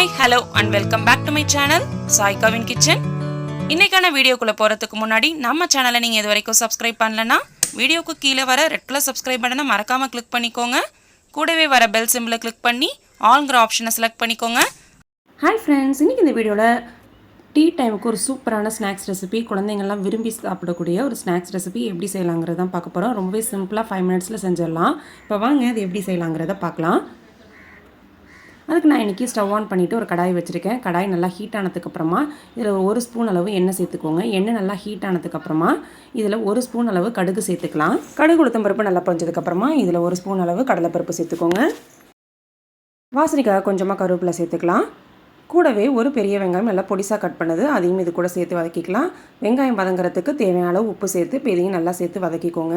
Hi hello and welcome back to my channel சாய்காவின் kitchen இன்றைக்கான வீடியோக்குள்ளே போகிறதுக்கு முன்னாடி நம்ம சேனலை நீங்கள் இது வரைக்கும் சப்ஸ்கிரைப் பண்ணலன்னா வீடியோக்கு கீழே வர ரெட் கலர் சப்ஸ்கிரைப் பட்டனை மறக்காமல் கிளிக் பண்ணிக்கோங்க. கூடவே வர பெல் சிம்பிளை கிளிக் பண்ணி ஆல்ங்கிற ஆப்ஷனை செலக்ட் பண்ணிக்கோங்க. ஹாய் ஃப்ரெண்ட்ஸ் இன்றைக்கி இந்த வீடியோவில் டீ டைமுக்கு ஒரு சூப்பரான ஸ்நாக்ஸ் ரெசிபி குழந்தைங்கள்லாம் விரும்பி சாப்பிடக்கூடிய ஒரு ஸ்நாக்ஸ் ரெசிபி எப்படி செய்யலாங்கிறத தான் பார்க்க போகிறோம் ரொம்பவே சிம்பிளாக ஃபைவ் மினிட்ஸில் செஞ்சிடலாம். இப்போ வாங்க அது எப்படி செய்யலாங்கிறத பார்க்கலாம். அதுக்கு நான் இன்றைக்கி ஸ்டவ் ஆன் பண்ணிவிட்டு ஒரு கடாய் வச்சுருக்கேன். கடாய் நல்லா ஹீட் ஆனதுக்கப்புறமா இதில் ஒரு ஸ்பூன் அளவு எண்ணெய் சேர்த்துக்கோங்க. எண்ணெய் நல்லா ஹீட் ஆனதுக்கப்புறமா இதில் ஒரு ஸ்பூன் அளவு கடுகு சேர்த்துக்கலாம். கடுகு உளுத்தம் பருப்பு நல்லா பொரிஞ்சதுக்கப்புறமா இதில் ஒரு ஸ்பூன் அளவு கடலைப்பருப்பு சேர்த்துக்கோங்க. வாசனைக்காக கொஞ்சமாக கருவேப்பிலை சேர்த்துக்கலாம். கூடவே ஒரு பெரிய வெங்காயம் நல்லா பொடிசாக கட் பண்ணது அதையும் இது கூட சேர்த்து வதக்கிக்கலாம். வெங்காயம் வதங்குறதுக்கு தேவையான அளவு உப்பு சேர்த்து இப்போ இதையும் நல்லா சேர்த்து வதக்கிக்கோங்க.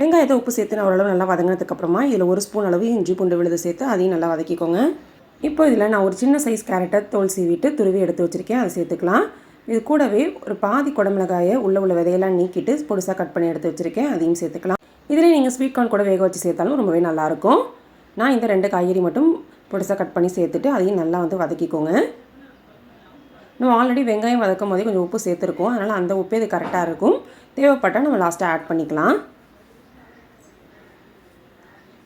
வெங்காயத்தை உப்பு சேர்த்து நான் ஓரளவு நல்லா வதங்கினதுக்கப்புறமா இதில் ஒரு ஸ்பூன் அளவு இஞ்சி பூண்டு விழுது சேர்த்து அதையும் நல்லா வதக்கிக்கோங்க. இப்போ இதில் நான் ஒரு சின்ன சைஸ் கேரட்டை தோல் சீவிட்டு துருவி எடுத்து வச்சுருக்கேன். அதை சேர்த்துக்கலாம். இது கூடவே ஒரு பாதி குடமிளகாயை உள்ள உள்ள விதையெல்லாம் நீக்கிட்டு பொடிசாக கட் பண்ணி எடுத்து வச்சுருக்கேன். அதையும் சேர்த்துக்கலாம். இதில் நீங்கள் ஸ்வீட் கார்ன் கூட வேக வச்சு சேர்த்தாலும் ரொம்பவே நல்லாயிருக்கும் நான் இந்த ரெண்டு காய்கறி மட்டும் பொடிசாக கட் பண்ணி சேர்த்துட்டு அதையும் நல்லா வந்து வதக்கிக்கோங்க. நம்ம ஆல்ரெடி வெங்காயம் வதக்கும் போதே கொஞ்சம் உப்பு சேர்த்துருக்கோம். அதனால் அந்த உப்பே இது கரெக்டாக இருக்கும். தேவைப்பட்டால் நம்ம லாஸ்ட்டாக ஆட் பண்ணிக்கலாம்.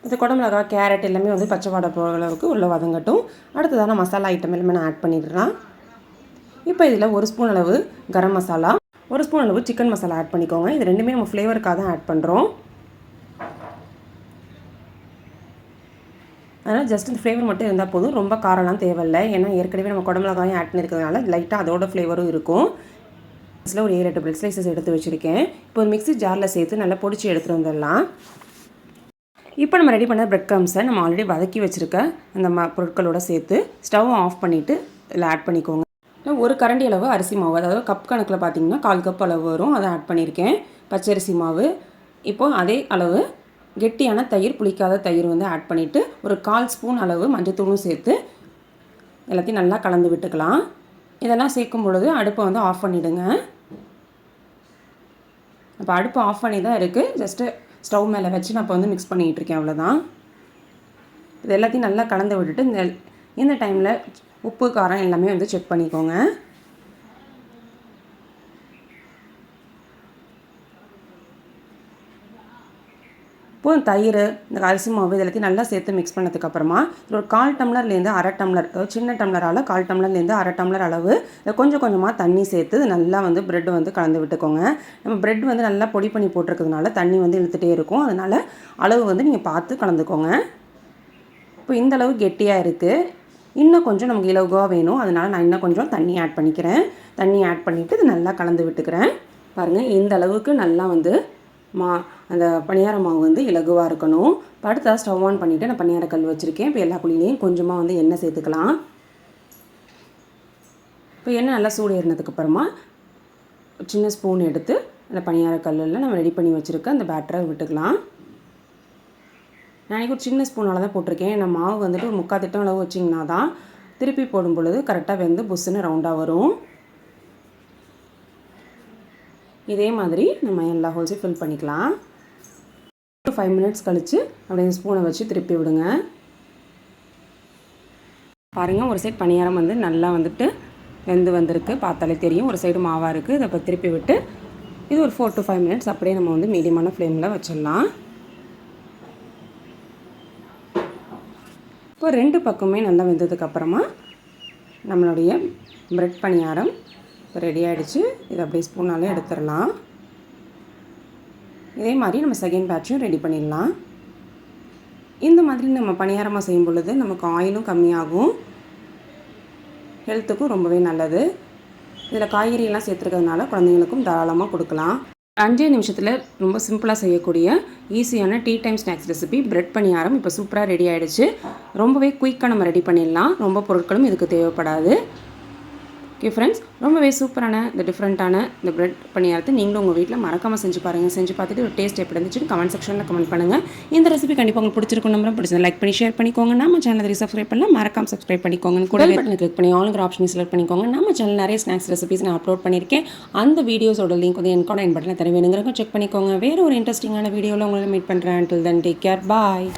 இந்த குடமிளகா கேரட் எல்லாமே வந்து பச்சை வாடை போகிற அளவுக்கு உள்ளே வதங்கட்டும். அடுத்ததான மசாலா ஐட்டம் எல்லாமே நான் ஆட் பண்ணிடுறேன். இப்போ இதில் ஒரு ஸ்பூன் அளவு கரம் மசாலா ஒரு ஸ்பூன் அளவு சிக்கன் மசாலா ஆட் பண்ணிக்கோங்க. இது ரெண்டுமே நம்ம ஃப்ளேவருக்காக தான் ஆட் பண்ணுறோம் அதனால் ஜஸ்ட் இந்த ஃப்ளேவர் மட்டும் இருந்தால் போதும். ரொம்ப காரம்லாம் தேவையில்லை. ஏன்னா ஏற்கனவே நம்ம குடமிளகாயும் ஆட் பண்ணியிருக்கிறதுனால லைட்டாக அதோட ஃப்ளேவரும் இருக்கும். இதில் ஒரு ஏழு எட்டு பிரெட் ஸ்லைசஸ் எடுத்து வச்சுருக்கேன். இப்போ ஒரு மிக்ஸி ஜாரில் சேர்த்து நல்லா பொடிச்சு எடுத்துகிட்டு வந்துடலாம். இப்போ நம்ம ரெடி பண்ண பிரெட் க்ரம்ஸை நம்ம ஆல்ரெடி வதக்கி வச்சுருக்க அந்த ம பொருட்களோட சேர்த்து ஸ்டவ் ஆஃப் பண்ணிவிட்டு இதில் ஆட் பண்ணிக்கோங்க. ஒரு கரண்டி அளவு அரிசி மாவு அதாவது கப் கணக்கில் பார்த்தீங்கன்னா கால் கப் அளவு வரும். அதை ஆட் பண்ணியிருக்கேன். பச்சரிசி மாவு. இப்போது அதே அளவு கெட்டியான தயிர் புளிக்காத தயிர் வந்து ஆட் பண்ணிவிட்டு ஒரு கால் ஸ்பூன் அளவு மஞ்சத்தூளும் சேர்த்து எல்லாத்தையும் நல்லா கலந்து விட்டுக்கலாம். இதெல்லாம் சேர்க்கும் பொழுது அடுப்பை வந்து ஆஃப் பண்ணிவிடுங்க இப்போ அடுப்பு ஆஃப் பண்ணி தான் இருக்குது ஜஸ்ட்டு ஸ்டவ் மேலே வச்சு நான் இப்போ வந்து மிக்ஸ் பண்ணிகிட்டு இருக்கேன் அவ்வளோதான் இது எல்லாத்தையும் நல்லா கலந்து விட்டுட்டு இந்த இந்த டைமில் உப்பு காரம் எல்லாமே வந்து செக் பண்ணிக்கோங்க. இப்போ தயிர் இந்த அரிசி மாவு இதெல்லாத்தையும் நல்லா சேர்த்து மிக்ஸ் பண்ணதுக்கப்புறமா இதில் ஒரு கால் டம்ளர்லேருந்து அரை டம்ளர் சின்ன டம்ளரால் கால் டம்ளர்லேருந்து அரை டம்ளர் அளவு கொஞ்சம் கொஞ்சமாக தண்ணி சேர்த்து நல்லா வந்து ப்ரெட் வந்து கலந்து விட்டுக்கோங்க. நம்ம ப்ரெட் வந்து நல்லா பொடி பண்ணி போட்டிருக்கிறதுனால தண்ணி வந்து இழுத்துகிட்டே இருக்கும். அதனால் அளவு வந்து நீங்கள் பார்த்து கலந்துக்கோங்க. இப்போ இந்த அளவு கெட்டியாக இருக்குது இன்னும் கொஞ்சம் நமக்கு இலகுவாக வேணும். அதனால் நான் இன்னும் கொஞ்சம் தண்ணி ஆட் பண்ணிக்கிறேன். தண்ணி ஆட் பண்ணிவிட்டு இது நல்லா கலந்து விட்டுக்கிறேன். பாருங்கள் இந்த அளவுக்கு நல்லா வந்து மா அந்த பணியார மாவு வந்து இலகுவாக இருக்கணும். இப்போ ஸ்டவ் ஆன் பண்ணிவிட்டு நான் பணியார கல் வச்சுருக்கேன். இப்போ எல்லா குழிலையும் கொஞ்சமாக வந்து எண்ணெய் சேர்த்துக்கலாம். இப்போ எண்ணெய் நல்லா சூடு ஏறினதுக்கப்புறமா சின்ன ஸ்பூன் எடுத்து அந்த பணியார கல்லில் நம்ம ரெடி பண்ணி வச்சுருக்க அந்த பேட்டரை விட்டுக்கலாம். நான் ஒரு சின்ன ஸ்பூனால் தான் போட்டிருக்கேன். ஏன்னா மாவு வந்துட்டு ஒரு முக்கால் திட்டம் அளவு வச்சிங்கன்னா தான் திருப்பி போடும் பொழுது கரெக்டாக வெந்து புஷ்ஷுன்னு ரவுண்டாக வரும். இதே மாதிரி நம்ம எல்லா ஹோல்ஸையும் ஃபில் பண்ணிக்கலாம். ஒரு ஃபைவ் மினிட்ஸ் கழித்து அப்படியே ஸ்பூனை வச்சு திருப்பி விடுங்க. பாருங்கள் ஒரு சைடு பணியாரம் வந்து நல்லா வந்துட்டு வெந்து வந்திருக்கு. பார்த்தாலே தெரியும் ஒரு சைடு மாவாக இருக்குது இதை இப்போ திருப்பி விட்டு இது ஒரு ஃபோர் டு ஃபைவ் மினிட்ஸ் அப்படியே நம்ம வந்து மீடியமான ஃப்ளேமில் வச்சிடலாம். இப்போ ரெண்டு பக்கமே நல்லா வெந்ததுக்கப்புறமா நம்மளுடைய ப்ரெட் பணியாரம் ரெடி ஆகிடுச்சு இதை அப்படியே ஸ்பூனாலே எடுத்துடலாம். இதே மாதிரி நம்ம செகண்ட் பேட்சும் ரெடி பண்ணிடலாம். இந்த மாதிரி நம்ம பணியாரமாக செய்யும் பொழுது நமக்கு ஆயிலும் கம்மியாகும். ஹெல்த்துக்கும் ரொம்பவே நல்லது. இதில் காய்கறியெல்லாம் சேர்த்துருக்கிறதுனால குழந்தைங்களுக்கும் தாராளமாக கொடுக்கலாம். அஞ்சே நிமிஷத்தில் ரொம்ப சிம்பிளாக செய்யக்கூடிய ஈஸியான tea time snacks recipe bread paniyaram இப்போ சூப்பராக ரெடி ஆகிடுச்சு ரொம்பவே குயிக்காக நம்ம ரெடி பண்ணிடலாம். ரொம்ப பொருட்களும் இதுக்கு தேவைப்படாது. ஓகே ஃப்ரெண்ட்ஸ் ரொம்பவே சூப்பரான இந்த டிஃப்ரெண்ட்டான இந்த பிரெட் பணியாரத்தை நீங்களும் உங்கள் வீட்டில் மறக்காமல் செஞ்சு பாருங்கள் செஞ்சு பார்த்துட்டு ஒரு டேஸ்ட் எப்படி இருந்துச்சுன்னு கமெண்ட் செக்ஷனில் கமெண்ட் பண்ணுங்கள் இந்த ரெசிபி கண்டிப்பாக உங்களுக்கு பிடிச்சிருக்கும் நம்பரும் பிடிச்சது லைக் பண்ணி ஷேர் பண்ணிக்கோங்க. நம்ம சேனல் சப்ஸ்கிரைப் பண்ணலாம். மறக்காம சப்ஸ்கிரைப் பண்ணிக்கோங்க. கூட பட்டன் கிளிக் பண்ணி ஆளுங்கிற ஆப்ஷன் செலக்ட் பண்ணிக்கோங்க. நம்ம சேனல் நிறைய ஸ்நாக்ஸ் ரெசிபிஸ் நான் அப்லோட் பண்ணியிருக்கேன். அந்த வீடியோஸோட லிங்க் வந்து என் கூட என் பட்டனில் தர வேணுங்கிறவங்க செக் பண்ணிக்கோங்க. வேறு ஒரு இன்ட்ரெஸ்டிங்கான வீடியோவில் உங்களை மீட் பண்ணுறேன் till then take care bye